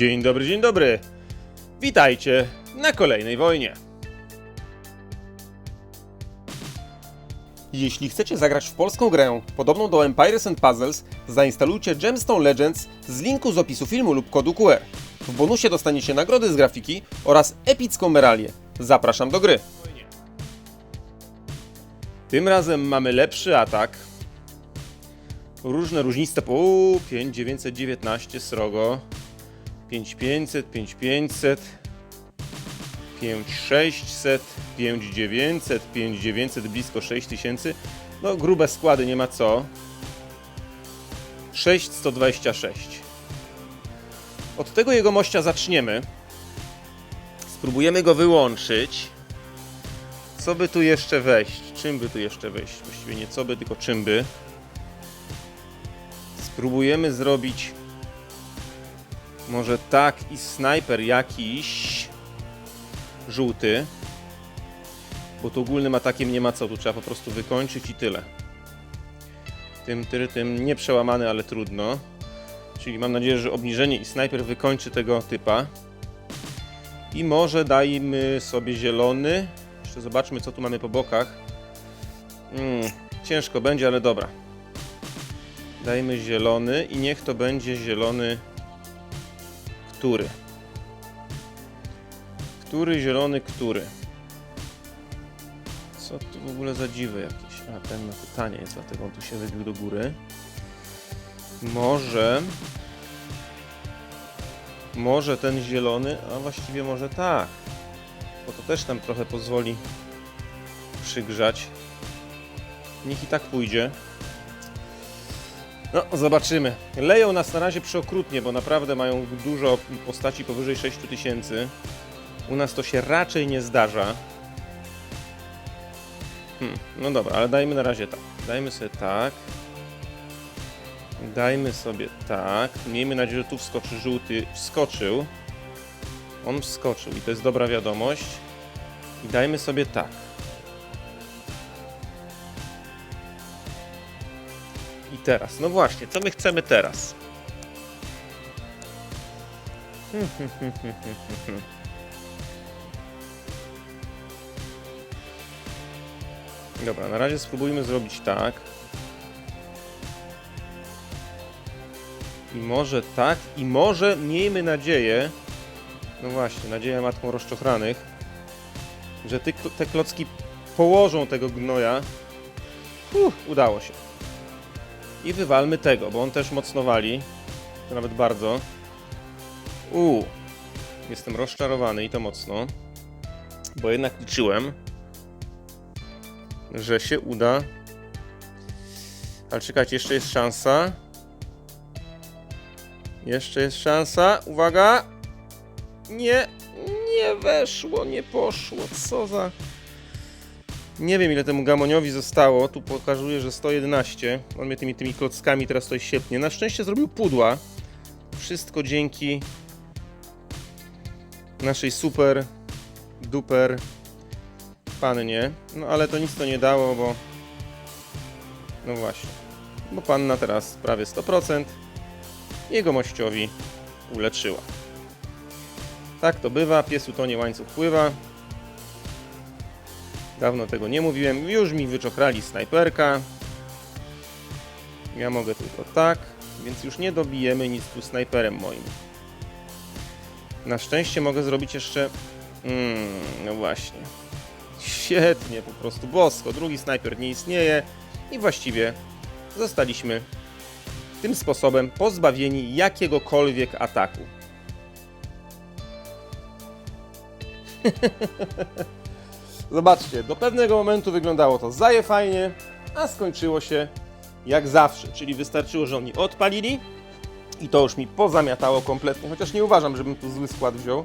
Dzień dobry, dzień dobry. Witajcie na kolejnej wojnie. Jeśli chcecie zagrać w polską grę podobną do Empires and Puzzles, zainstalujcie Gemstone Legends z linku z opisu filmu lub kodu QR. W bonusie dostaniecie nagrody z grafiki oraz epicką meralię. Zapraszam do gry. Tym razem mamy lepszy atak. Różne różniste po 5919 srogo. 5500, 5500, 5600, 5900, 5900, blisko 6000. No, grube składy, nie ma co. 6126. Od tego jego mościa zaczniemy. Spróbujemy go wyłączyć. Co by tu jeszcze wejść? Czym by tu jeszcze wejść? Właściwie nie co by, tylko czym by. Spróbujemy zrobić może tak i snajper jakiś żółty. Bo tu ogólnym atakiem nie ma co, tu trzeba po prostu wykończyć i tyle. Tym, tym, tym nie przełamany, ale trudno. Czyli mam nadzieję, że obniżenie i snajper wykończy tego typa. I może dajmy sobie zielony. Jeszcze zobaczmy, co tu mamy po bokach. Mm, ciężko będzie, ale dobra. Dajmy zielony i niech to będzie zielony. Który? Który zielony, który? Co tu w ogóle za dziwy jakieś? A, ten na pytanie jest, dlatego on tu się wybił do góry. Może... Może ten zielony, a właściwie może tak. Bo to też tam trochę pozwoli przygrzać. Niech i tak pójdzie. No, zobaczymy. Leją nas na razie przeokrutnie, bo naprawdę mają dużo postaci powyżej 6000. U nas to się raczej nie zdarza. Hmm, no dobra, ale dajmy na razie tak. Dajmy sobie tak. Dajmy sobie tak. Miejmy nadzieję, że tu wskoczy żółty. Wskoczył. On wskoczył i to jest dobra wiadomość. I dajmy sobie tak. Teraz, no właśnie, co my chcemy teraz? Dobra, na razie spróbujmy zrobić tak. I może tak, i może miejmy nadzieję, no właśnie, nadzieja matką rozczochranych, że te klocki położą tego gnoja. Uff, udało się. I wywalmy tego, bo on też mocno wali. To nawet bardzo. Uuu. Jestem rozczarowany i to mocno. Bo jednak liczyłem, że się uda. Ale czekajcie, jeszcze jest szansa. Jeszcze jest szansa. Uwaga! Nie, nie weszło, nie poszło. Co za... Nie wiem ile temu gamoniowi zostało. Tu pokazuje, że 111. On mnie tymi, tymi klockami teraz to siepnie. Na szczęście zrobił pudła. Wszystko dzięki naszej super duper pannie. No ale to nic to nie dało, bo... No właśnie. Bo panna teraz prawie 100% jego mościowi uleczyła. Tak to bywa, piesu to nie łańcuch pływa. Dawno tego nie mówiłem. Już mi wyczochrali snajperka. Ja mogę tylko tak, więc już nie dobijemy nic tu snajperem moim. Na szczęście mogę zrobić jeszcze... Mm, no właśnie. Świetnie, po prostu bosko. Drugi snajper nie istnieje i właściwie zostaliśmy tym sposobem pozbawieni jakiegokolwiek ataku. Zobaczcie, do pewnego momentu wyglądało to zaje fajnie, a skończyło się jak zawsze, czyli wystarczyło, że oni odpalili i to już mi pozamiatało kompletnie, chociaż nie uważam, żebym tu zły skład wziął.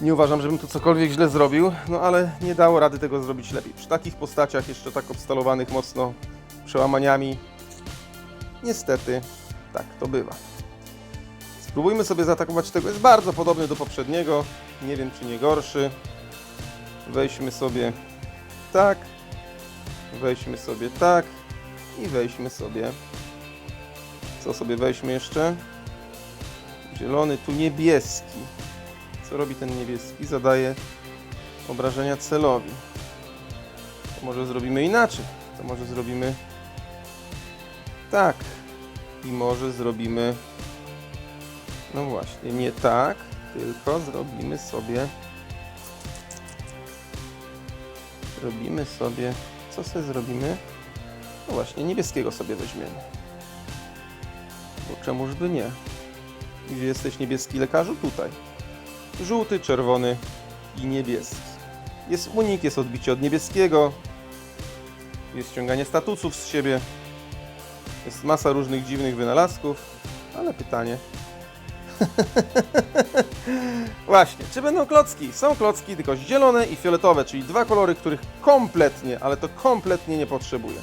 Nie uważam, żebym tu cokolwiek źle zrobił, no ale nie dało rady tego zrobić lepiej. Przy takich postaciach, jeszcze tak obstalowanych mocno przełamaniami, niestety tak to bywa. Spróbujmy sobie zaatakować tego. Jest bardzo podobny do poprzedniego. Nie wiem, czy nie gorszy. Weźmy sobie tak. Weźmy sobie tak. I weźmy sobie. Co sobie weźmy jeszcze? Zielony, tu niebieski. Co robi ten niebieski? Zadaje obrażenia celowi. To może zrobimy inaczej. To może zrobimy tak. I może zrobimy no właśnie, nie tak, tylko zrobimy sobie zrobimy sobie co sobie zrobimy? No właśnie, niebieskiego sobie weźmiemy. Bo czemuż by nie? Gdzie jesteś niebieski lekarzu? Tutaj. Żółty, czerwony i niebieski. Jest unik, jest odbicie od niebieskiego. Jest ściąganie statusów z siebie. Jest masa różnych dziwnych wynalazków. Ale pytanie. Właśnie, czy będą klocki? Są klocki, tylko zielone i fioletowe, czyli dwa kolory, których kompletnie, ale to kompletnie nie potrzebuję.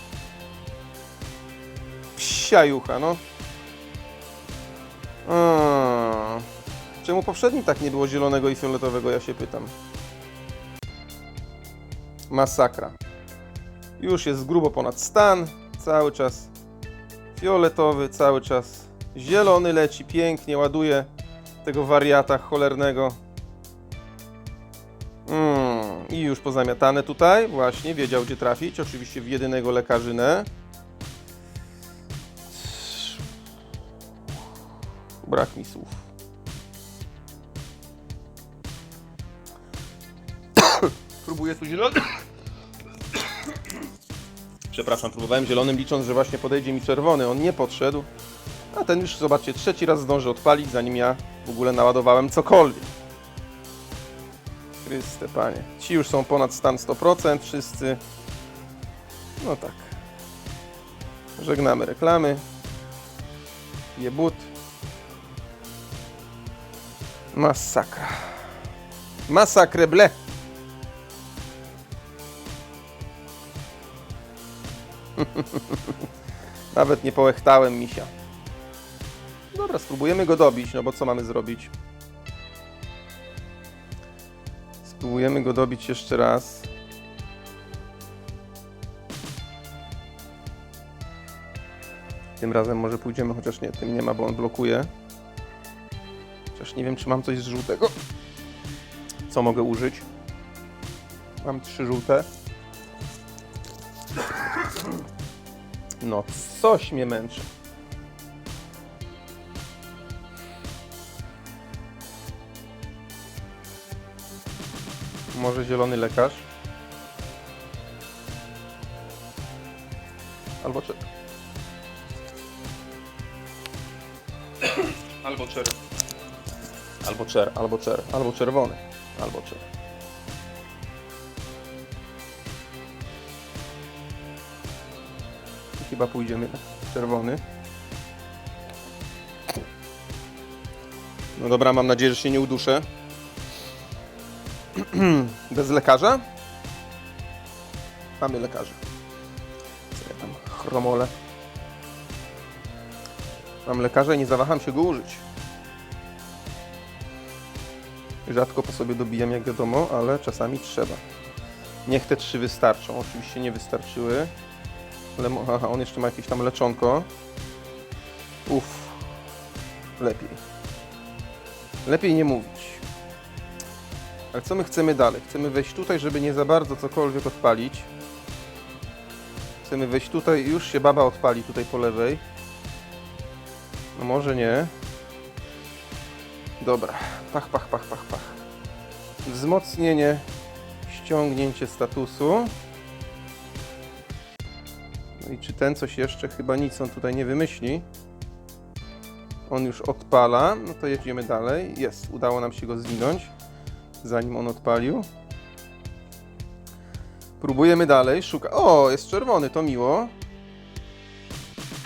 Psia jucha, no. A, czemu poprzednim tak nie było zielonego i fioletowego, ja się pytam. Masakra. Już jest grubo ponad stan, cały czas fioletowy, cały czas zielony leci, pięknie ładuje tego wariata cholernego. Mm, I już pozamiatane tutaj, właśnie, wiedział gdzie trafić, oczywiście w jedynego lekarzynę. Brak mi słów. Próbuję tu zielony. Przepraszam, próbowałem zielonym licząc, że właśnie podejdzie mi czerwony. On nie podszedł. A ten już, zobaczcie, trzeci raz zdąży odpalić, zanim ja w ogóle naładowałem cokolwiek. Chryste, panie. Ci już są ponad stan 100%, wszyscy. No tak. Żegnamy reklamy. Jebut. Masakra. Masakre ble. Nawet nie połechtałem misia. Dobra, spróbujemy go dobić, no bo co mamy zrobić? Spróbujemy go dobić jeszcze raz. Tym razem może pójdziemy, chociaż nie, tym nie ma, bo on blokuje. Chociaż nie wiem, czy mam coś z żółtego. Co mogę użyć? Mam trzy żółte. No, coś mnie męczy. Może zielony lekarz? Albo czer... Albo czer... Albo czer, albo czer, albo czerwony, albo czer. I Chyba pójdziemy na czerwony. No dobra, mam nadzieję, że się nie uduszę. Bez lekarza? Mamy lekarza. Co ja tam chromole. Mam lekarza i nie zawaham się go użyć. Rzadko po sobie dobijam, jak wiadomo, ale czasami trzeba. Niech te trzy wystarczą. Oczywiście nie wystarczyły. Ale aha, on jeszcze ma jakieś tam leczonko. Uff. Lepiej. Lepiej nie mówić. Ale co my chcemy dalej? Chcemy wejść tutaj, żeby nie za bardzo cokolwiek odpalić. Chcemy wejść tutaj już się baba odpali tutaj po lewej. No może nie. Dobra. Pach, pach, pach, pach, pach. Wzmocnienie. Ściągnięcie statusu. No i czy ten coś jeszcze? Chyba nic on tutaj nie wymyśli. On już odpala. No to jedziemy dalej. Jest. Udało nam się go zwinąć zanim on odpalił. Próbujemy dalej, szuka. O, jest czerwony, to miło.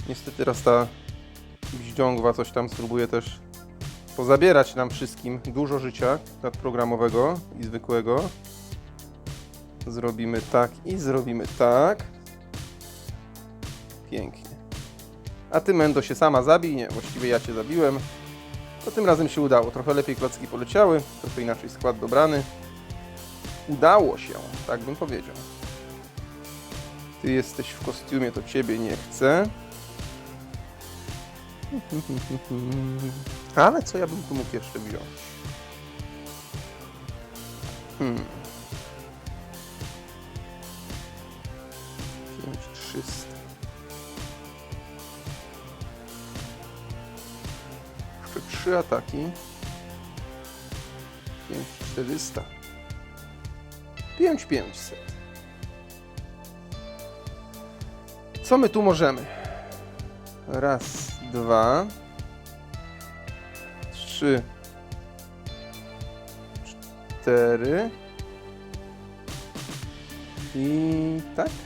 Niestety teraz ta wździągwa coś tam spróbuje też pozabierać nam wszystkim dużo życia nadprogramowego i zwykłego. Zrobimy tak i zrobimy tak. Pięknie. A ty, Mendo, się sama zabij. Nie, właściwie ja cię zabiłem. To tym razem się udało. Trochę lepiej klocki poleciały, trochę inaczej skład dobrany. Udało się, tak bym powiedział. Ty jesteś w kostiumie, to ciebie nie chcę. Ale co ja bym tu mógł jeszcze wziąć? Hmm. 5300. trzy ataki. 5400. 5500. Co my tu możemy? Raz, dwa, trzy, cztery i tak.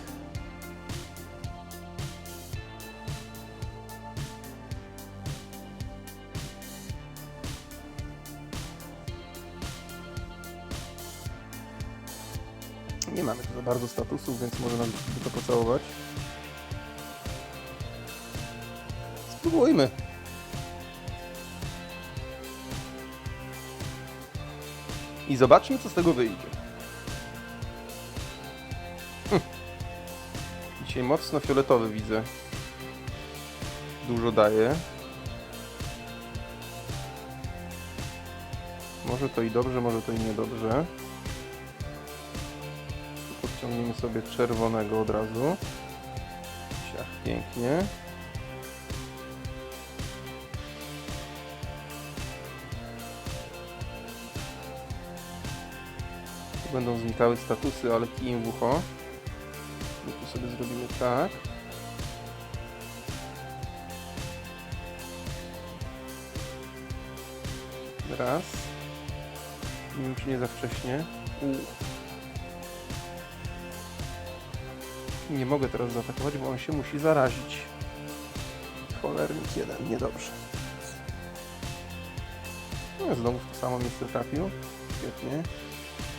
Nie mamy za bardzo statusów, więc może nam to pocałować. Spróbujmy. I zobaczmy, co z tego wyjdzie. Hm. Dzisiaj mocno fioletowy widzę. Dużo daje. Może to i dobrze, może to i niedobrze. Sobie czerwonego od razu. Siach, pięknie. Będą znikały statusy, ale kijem w ucho. My tu sobie zrobimy tak. Raz. Nie wiem, czy nie za wcześnie. U. Nie mogę teraz zaatakować, bo on się musi zarazić. Cholernik jeden, niedobrze. No, znowu w to samo miejsce trafił. Świetnie.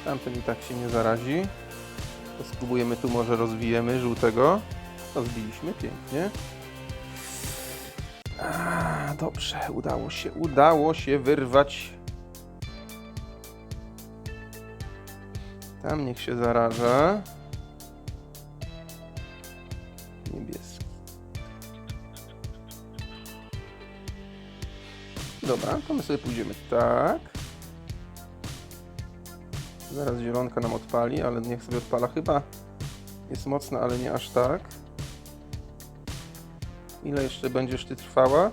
Tamten i tak się nie zarazi. To spróbujemy tu może rozwijemy żółtego. Rozbiliśmy, pięknie. A, dobrze, udało się, udało się wyrwać. Tam niech się zaraża. Dobra, to my sobie pójdziemy tak. Zaraz zielonka nam odpali, ale niech sobie odpala. Chyba jest mocna, ale nie aż tak. Ile jeszcze będziesz ty trwała?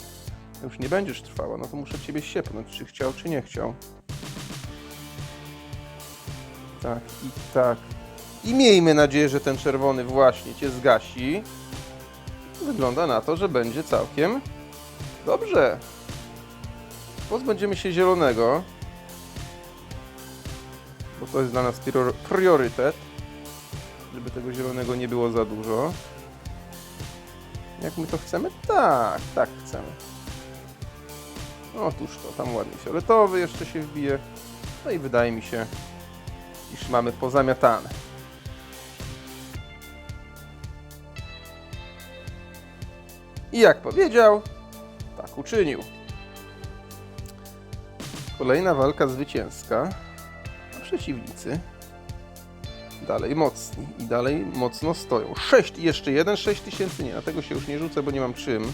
Już nie będziesz trwała, no to muszę ciebie siepnąć, czy chciał, czy nie chciał. Tak i tak. I miejmy nadzieję, że ten czerwony właśnie cię zgasi. Wygląda na to, że będzie całkiem dobrze. Pozbędziemy się zielonego bo to jest dla nas prior- priorytet, żeby tego zielonego nie było za dużo. Jak my to chcemy? Tak, tak chcemy. Otóż to, tam ładnie fioletowy jeszcze się wbije. No i wydaje mi się, iż mamy pozamiatane. I jak powiedział, tak uczynił. Kolejna walka zwycięska a przeciwnicy dalej mocni i dalej mocno stoją. 6 i jeszcze jeden, 6 tysięcy nie, na tego się już nie rzucę, bo nie mam czym.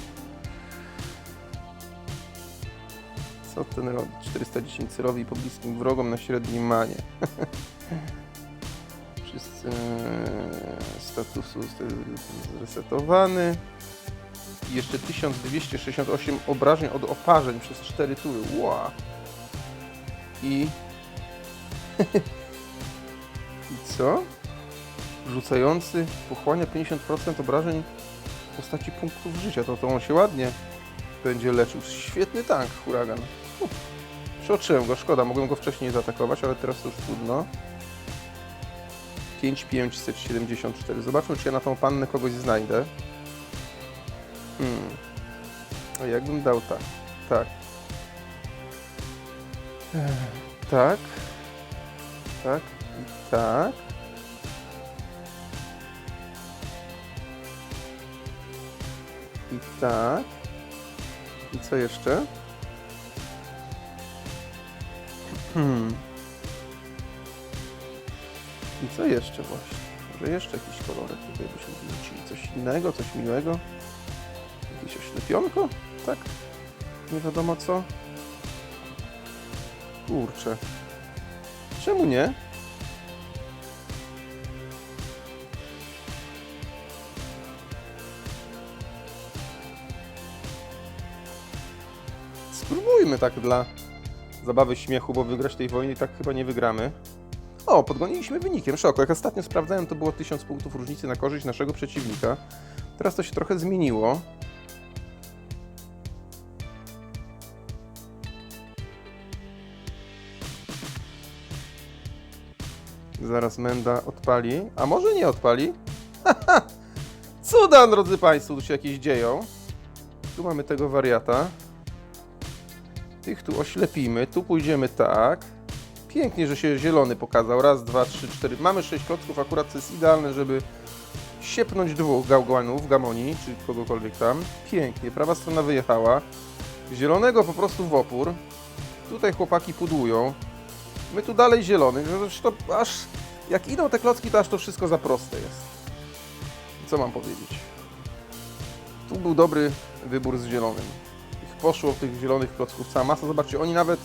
Co ten robi? 410 cerowi i pobliskim wrogom na średnim manie. Wszyscy e, statusu zresetowany. I jeszcze 1268 obrażeń od oparzeń przez 4 tury. Wow. I i co? Rzucający pochłania 50% obrażeń w postaci punktów życia. To, to on się ładnie będzie leczył. Świetny tank, huragan. Uf. Przeoczyłem go, szkoda, mogłem go wcześniej zaatakować, ale teraz to już trudno. 5574. Zobaczmy, czy ja na tą pannę kogoś znajdę. Hmm. A jakbym dał tak. Tak. Tak. Tak. I tak. I tak. I co jeszcze? Hmm. I co jeszcze właśnie? Może jeszcze jakiś kolorek tutaj byśmy wrzucili. Coś innego, coś miłego? Jakieś oślepionko? Tak? Nie wiadomo co? Kurczę. Czemu nie? Spróbujmy tak dla zabawy śmiechu, bo wygrać tej wojny tak chyba nie wygramy. O, podgoniliśmy wynikiem. Szoko. Jak ostatnio sprawdzałem, to było 1000 punktów różnicy na korzyść naszego przeciwnika. Teraz to się trochę zmieniło. Zaraz Menda odpali. A może nie odpali? Cuda, drodzy Państwo, tu się jakieś dzieją. Tu mamy tego wariata. Tych tu oślepimy. Tu pójdziemy tak. Pięknie, że się zielony pokazał. Raz, dwa, trzy, cztery. Mamy sześć klocków. Akurat to jest idealne, żeby siepnąć dwóch gałganów, gamoni, czy kogokolwiek tam. Pięknie. Prawa strona wyjechała. Zielonego po prostu w opór. Tutaj chłopaki pudłują. My tu dalej zielony. To aż jak idą te klocki, to aż to wszystko za proste jest. Co mam powiedzieć? Tu był dobry wybór z zielonym. Ich poszło tych zielonych klocków cała masa. Zobaczcie, oni nawet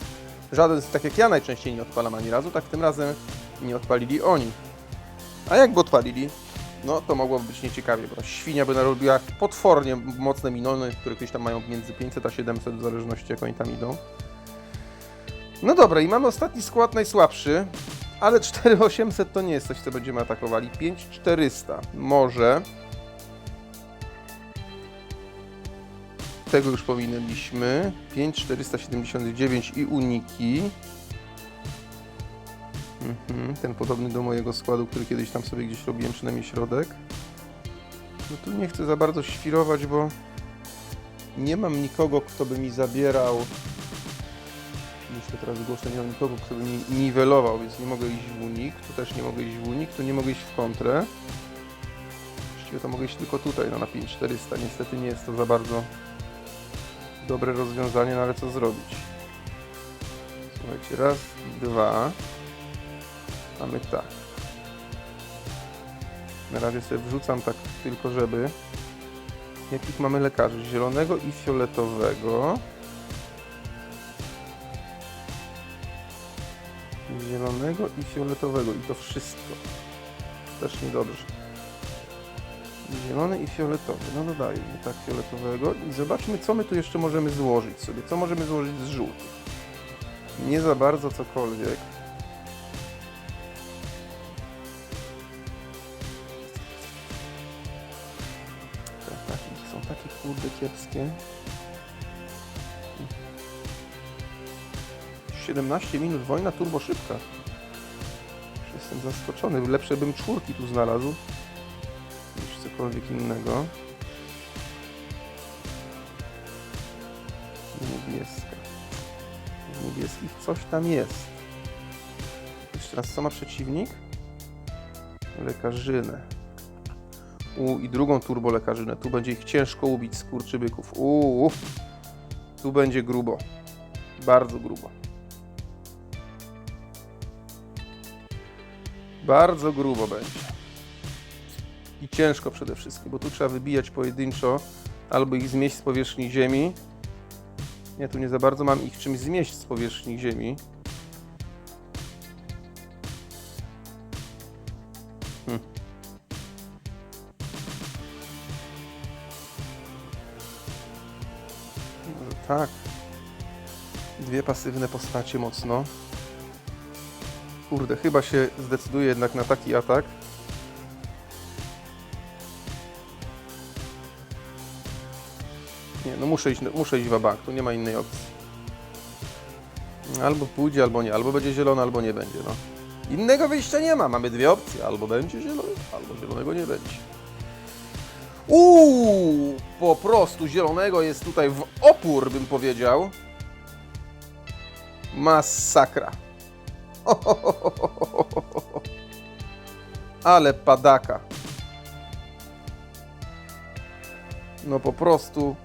żaden, tak jak ja najczęściej nie odpalam ani razu, tak tym razem nie odpalili oni. A jakby odpalili, no to mogłoby być nieciekawie, bo świnia by narobiła potwornie mocne minony, które gdzieś tam mają między 500 a 700 w zależności jak oni tam idą. No dobra, i mamy ostatni skład najsłabszy, ale 4800 to nie jest coś, co będziemy atakowali. 5400 może. Tego już pominęliśmy. 5479 i uniki. Mhm, ten podobny do mojego składu, który kiedyś tam sobie gdzieś robiłem, przynajmniej środek. No tu nie chcę za bardzo świrować, bo nie mam nikogo, kto by mi zabierał. Myślę teraz głośno, nie mam nikogo, kto by mi niwelował, więc nie mogę iść w unik. Tu też nie mogę iść w unik, tu nie mogę iść w kontrę. Właściwie to mogę iść tylko tutaj, no na 5400. Niestety nie jest to za bardzo dobre rozwiązanie, no ale co zrobić? Słuchajcie, raz, dwa. Mamy tak. Na razie sobie wrzucam tak tylko, żeby. Jakich mamy lekarzy? Zielonego i fioletowego. Zielonego i fioletowego. I to wszystko. Też niedobrze. Zielony i fioletowy. No dodajmy tak fioletowego i zobaczmy, co my tu jeszcze możemy złożyć sobie. Co możemy złożyć z żółtych. Nie za bardzo cokolwiek. Ataki są takie kurde kiepskie. 17 minut wojna turbo szybka. Jestem zaskoczony. Lepsze bym czwórki tu znalazł niż cokolwiek innego. Niebieska. Z niebieskich coś tam jest. Jeszcze raz, co ma przeciwnik? Lekarzynę. U i drugą turbo lekarzynę. Tu będzie ich ciężko ubić skurczybyków. Uuu. Tu będzie grubo. Bardzo grubo. Bardzo grubo będzie. I ciężko przede wszystkim, bo tu trzeba wybijać pojedynczo albo ich zmieść z powierzchni ziemi. Ja tu nie za bardzo mam ich czymś zmieść z powierzchni ziemi. Hm. Może tak. Dwie pasywne postacie mocno. Kurde, chyba się zdecyduję jednak na taki atak. Nie, no muszę iść, muszę iść w bank, tu nie ma innej opcji. Albo pójdzie, albo nie. Albo będzie zielony, albo nie będzie, no. Innego wyjścia nie ma, mamy dwie opcje. Albo będzie zielony, albo zielonego nie będzie. Uuu, po prostu zielonego jest tutaj w opór, bym powiedział. Masakra. Ale padaka. No po prostu.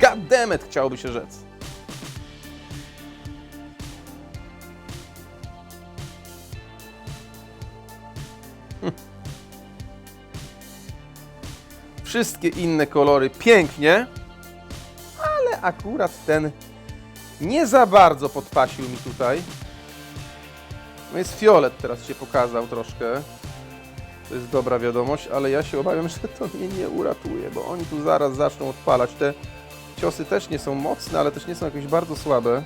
Goddammit chciałoby się rzec. Wszystkie inne kolory pięknie, ale akurat ten Nie za bardzo podpasił mi tutaj. No jest fiolet, teraz się pokazał troszkę. To jest dobra wiadomość, ale ja się obawiam, że to mnie nie uratuje, bo oni tu zaraz zaczną odpalać. Te ciosy też nie są mocne, ale też nie są jakieś bardzo słabe.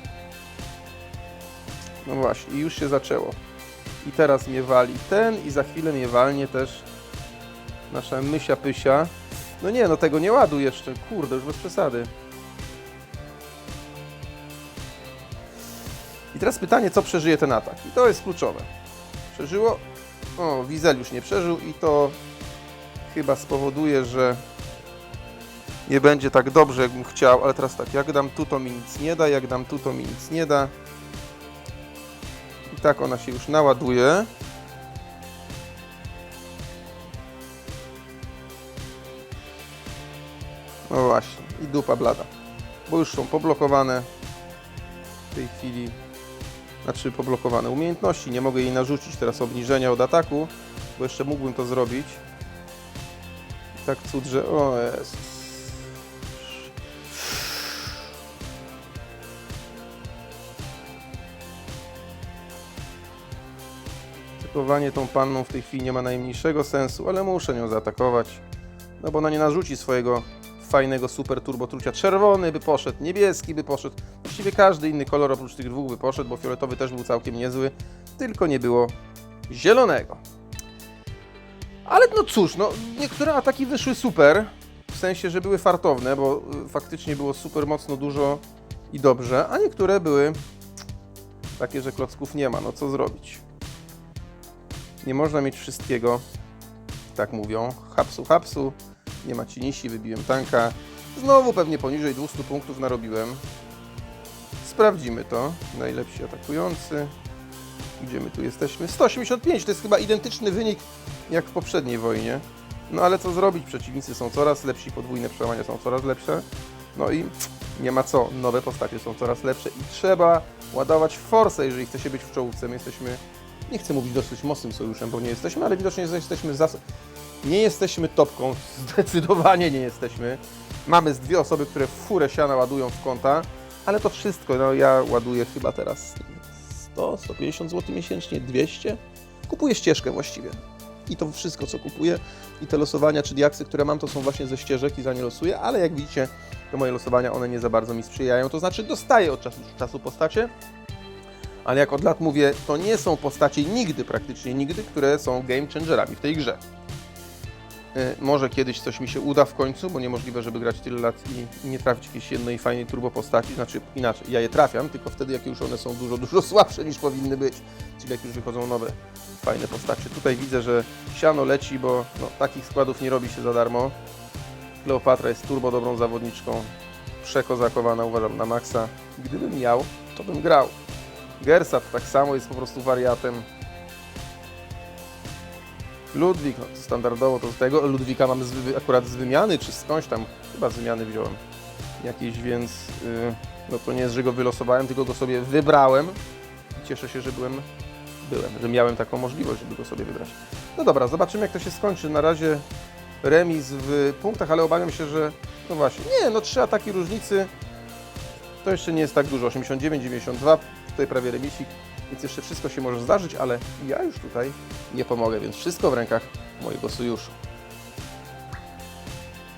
No właśnie, i już się zaczęło. I teraz mnie wali ten i za chwilę mnie walnie też nasza mysia pysia. No nie, no tego nie ładuj jeszcze, kurde, już bez przesady. I teraz pytanie, co przeżyje ten atak? I to jest kluczowe. Przeżyło? O, Wizel już nie przeżył i to chyba spowoduje, że nie będzie tak dobrze, jakbym chciał, ale teraz tak, jak dam tu, to mi nic nie da, jak dam tu, to mi nic nie da. I tak ona się już naładuje. No właśnie, i dupa blada. Bo już są poblokowane w tej chwili. Znaczy poblokowane umiejętności. Nie mogę jej narzucić teraz obniżenia od ataku, bo jeszcze mógłbym to zrobić. Tak cud, że... O Jezus. Atakowanie tą panną w tej chwili nie ma najmniejszego sensu, ale muszę nią zaatakować. No bo ona nie narzuci swojego fajnego super turbo trucia. Czerwony by poszedł, niebieski by poszedł. Właściwie każdy inny kolor oprócz tych dwóch by poszedł, bo fioletowy też był całkiem niezły. Tylko nie było zielonego. Ale no cóż, no niektóre ataki wyszły super. W sensie, że były fartowne, bo y, faktycznie było super mocno dużo i dobrze, a niektóre były takie, że klocków nie ma. No co zrobić? Nie można mieć wszystkiego, tak mówią. Hapsu, hapsu. Nie ma cinisi, wybiłem tanka. Znowu pewnie poniżej 200 punktów narobiłem. Sprawdzimy to. Najlepsi atakujący. Gdzie my tu jesteśmy? 185, to jest chyba identyczny wynik jak w poprzedniej wojnie. No ale co zrobić? Przeciwnicy są coraz lepsi, podwójne przełamania są coraz lepsze. No i nie ma co, nowe postacie są coraz lepsze i trzeba ładować forsę, jeżeli chce się być w czołówce. My jesteśmy, nie chcę mówić dosyć mocnym sojuszem, bo nie jesteśmy, ale widocznie jesteśmy zas... Nie jesteśmy topką, zdecydowanie nie jesteśmy. Mamy z dwie osoby, które furę siana ładują w konta, ale to wszystko, no ja ładuję chyba teraz 100, 150 zł miesięcznie, 200. Kupuję ścieżkę właściwie. I to wszystko, co kupuję, i te losowania czy diaksy, które mam, to są właśnie ze ścieżek i za nie losuję, ale jak widzicie, te moje losowania, one nie za bardzo mi sprzyjają. To znaczy, dostaję od czasu do czasu postacie, ale jak od lat mówię, to nie są postacie nigdy, praktycznie nigdy, które są game changerami w tej grze. Y, Może kiedyś coś mi się uda w końcu, bo niemożliwe, żeby grać tyle lat i- nie trafić jakiejś jednej fajnej turbo postaci. Znaczy inaczej, ja je trafiam, tylko wtedy jak już one są dużo, dużo słabsze niż powinny być. Czyli jak już wychodzą nowe, fajne postacie. Tutaj widzę, że siano leci, bo no, takich składów nie robi się za darmo. Kleopatra jest turbo dobrą zawodniczką. Przekozakowana uważam na maksa. Gdybym miał, to bym grał. Gersat tak samo jest po prostu wariatem. Ludwik, no standardowo to z tego. Ludwika mam z, akurat z wymiany, czy skądś tam, chyba z wymiany wziąłem jakieś, więc yy, no to nie jest, że go wylosowałem, tylko go sobie wybrałem. Cieszę się, że byłem, byłem, że miałem taką możliwość, żeby go sobie wybrać. No dobra, zobaczymy jak to się skończy. Na razie remis w punktach, ale obawiam się, że no właśnie, nie, no trzy ataki różnicy to jeszcze nie jest tak dużo. 89, 92, tutaj prawie remisik, więc jeszcze wszystko się może zdarzyć, ale ja już tutaj nie pomogę, więc wszystko w rękach mojego sojuszu.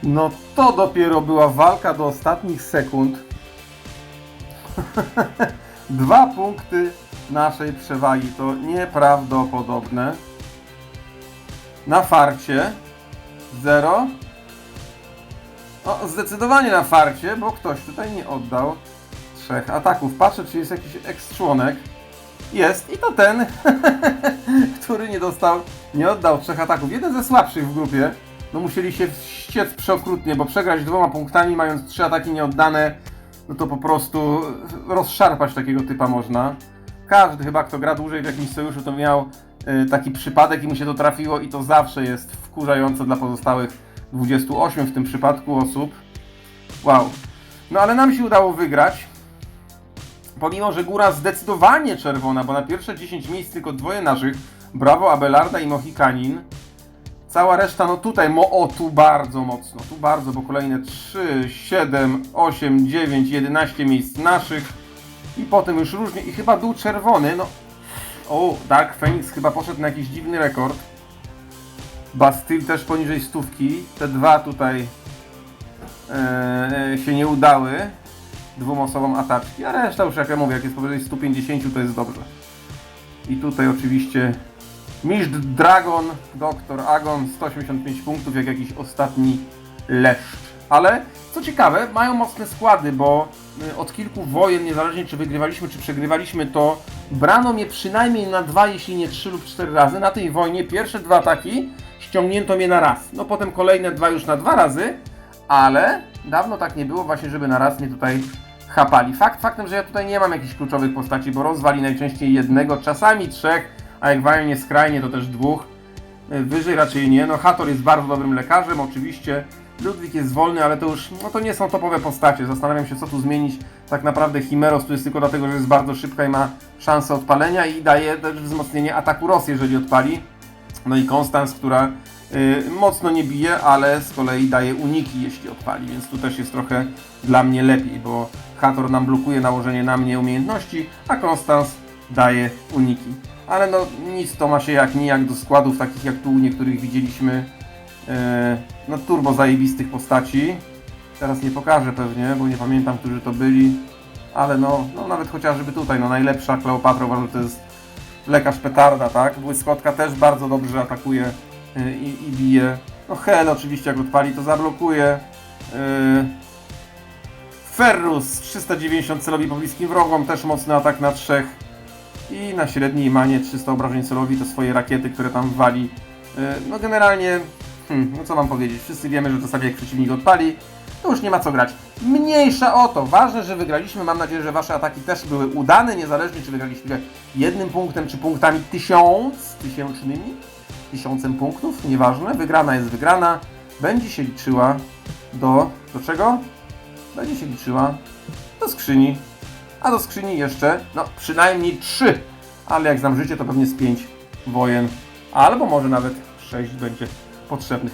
No to dopiero była walka do ostatnich sekund. Dwa punkty naszej przewagi to nieprawdopodobne. Na farcie zero. O, zdecydowanie na farcie, bo ktoś tutaj nie oddał trzech ataków. Patrzę, czy jest jakiś eks-członek. Jest i to ten, który nie dostał, nie oddał trzech ataków. Jeden ze słabszych w grupie. No musieli się ściec przeokrutnie, bo przegrać dwoma punktami, mając trzy ataki nieoddane, no to po prostu rozszarpać takiego typa można. Każdy chyba, kto gra dłużej w jakimś sojuszu, to miał y, taki przypadek i mu się to trafiło i to zawsze jest wkurzające dla pozostałych 28 w tym przypadku osób. Wow. No ale nam się udało wygrać. Pomimo, że góra zdecydowanie czerwona, bo na pierwsze 10 miejsc tylko dwoje naszych, Brawo, Abelarda i Mohikanin. Cała reszta, no tutaj, mo, o tu bardzo mocno, tu bardzo, bo kolejne 3, 7, 8, 9, 11 miejsc naszych. I potem już różnie, i chyba dół czerwony, no... O, Dark Phoenix chyba poszedł na jakiś dziwny rekord. Bastille też poniżej stówki. Te dwa tutaj e, się nie udały. Dwóm osobom ataczki, a reszta już jak ja mówię, jak jest powyżej 150 to jest dobrze. I tutaj oczywiście Mistrz Dragon, Doktor Agon, 185 punktów, jak jakiś ostatni leszcz. Ale co ciekawe, mają mocne składy, bo y, od kilku wojen, niezależnie czy wygrywaliśmy, czy przegrywaliśmy, to brano mnie przynajmniej na dwa, jeśli nie trzy lub cztery razy. Na tej wojnie pierwsze dwa ataki ściągnięto mnie na raz. No potem kolejne dwa już na dwa razy, ale dawno tak nie było właśnie, żeby na raz mnie tutaj chapali. Fakt faktem, że ja tutaj nie mam jakichś kluczowych postaci, bo rozwali najczęściej jednego, czasami trzech, a jak walnie skrajnie to też dwóch. Y, Wyżej raczej nie. No Hator jest bardzo dobrym lekarzem, oczywiście. Ludwik jest wolny, ale to już, no to nie są topowe postacie. Zastanawiam się, co tu zmienić. Tak naprawdę Chimeros tu jest tylko dlatego, że jest bardzo szybka i ma szansę odpalenia i daje też wzmocnienie ataku Ros, jeżeli odpali. No i Konstans, która y, mocno nie bije, ale z kolei daje uniki, jeśli odpali, więc tu też jest trochę dla mnie lepiej, bo Hator nam blokuje nałożenie na mnie umiejętności, a Konstans daje uniki. Ale no nic to ma się jak nijak do składów takich jak tu u niektórych widzieliśmy e, no turbo zajebistych postaci. Teraz nie pokażę pewnie, bo nie pamiętam, którzy to byli, ale no, no nawet chociażby tutaj, no najlepsza Kleopatra uważam, to jest lekarz petarda, tak? Błyskotka też bardzo dobrze atakuje y, i, i bije. No Hel oczywiście jak odpali to zablokuje. Y, Ferrus 390 celowi pobliskim wrogom, też mocny atak na trzech. I na średniej manie 300 obrażeń celowi to swoje rakiety, które tam wali. Y, No generalnie, hmm, no co mam powiedzieć, wszyscy wiemy, że czasami jak przeciwnik odpali, to już nie ma co grać. Mniejsza o to, ważne, że wygraliśmy, mam nadzieję, że wasze ataki też były udane, niezależnie czy wygraliśmy jednym punktem, czy punktami tysiąc, tysięcznymi, tysiącem punktów, nieważne, wygrana jest wygrana, będzie się liczyła do, do czego? Będzie się liczyła do skrzyni, a do skrzyni jeszcze, no przynajmniej trzy, ale jak znam życie, to pewnie z pięć wojen, albo może nawet sześć będzie potrzebnych.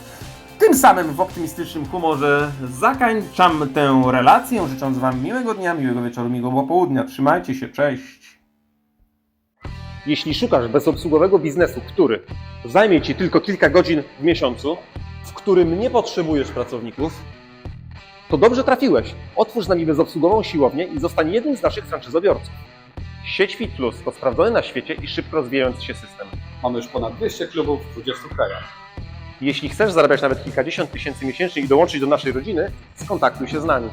Tym samym w optymistycznym humorze zakończam tę relację, życząc Wam miłego dnia, miłego wieczoru, miłego południa. Trzymajcie się, cześć! Jeśli szukasz bezobsługowego biznesu, który zajmie Ci tylko kilka godzin w miesiącu, w którym nie potrzebujesz pracowników, to dobrze trafiłeś. Otwórz z nami bezobsługową siłownię i zostań jednym z naszych franczyzobiorców. Sieć Fit Plus to sprawdzony na świecie i szybko rozwijający się system. Mamy już ponad 200 klubów w 20 krajach. Jeśli chcesz zarabiać nawet kilkadziesiąt tysięcy miesięcznie i dołączyć do naszej rodziny, skontaktuj się z nami.